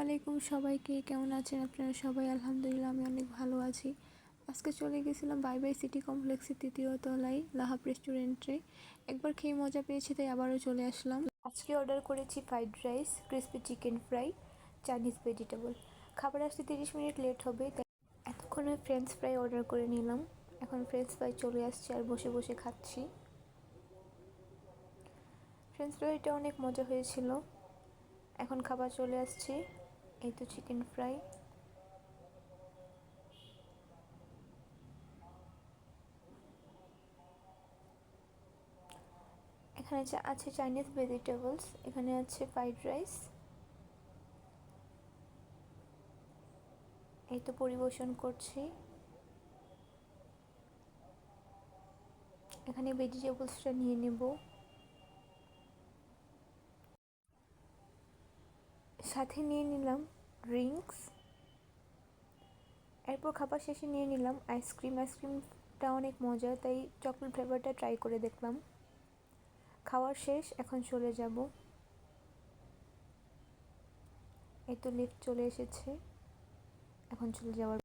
আলাইকুম সবাইকে। কেমন আছেন আপনারা সবাই? আলহামদুলিল্লাহ, আমি অনেক ভালো আছি। আজকে চলে গেছিলাম বাই বাই সিটি কমপ্লেক্সের তৃতীয় তলায়, লাহাব রেস্টুরেন্টে। একবার খেয়ে মজা পেয়েছি, তাই আবারও চলে আসলাম। আজকে অর্ডার করেছি fried rice crispy chicken fry Chinese vegetable খাবার আসতে তিরিশ মিনিট লেট হবে, তাই এতক্ষণে ফ্রেঞ্চ ফ্রাই অর্ডার করে নিলাম। এখন ফ্রেঞ্চ ফ্রাই চলে আসছে আর বসে বসে খাচ্ছি। ফ্রেঞ্চ ফ্রাইটা অনেক মজা হয়েছিল। এখন খাবার চলে আসছে। এই তো চিকেন ফ্রাই এখানে আছে চাইনিজ ভেজিটেবলস এখানে আছে ফ্রাইড রাইস এই তো পরিবেশন করছি। এখানে ভেজিটেবলসটা নিয়ে নেব। সাথে নিয়ে নিলাম ড্রিঙ্কস এরপর খাবার শেষে নিয়ে নিলাম আইসক্রিম। আইসক্রিমটা অনেক মজা তাই চকলেট ফ্লেভারটা ট্রাই করে দেখলাম। খাওয়ার শেষ, এখন চলে যাব। এই তো লিফট চলে এসেছে। এখন চলে যাওয়ার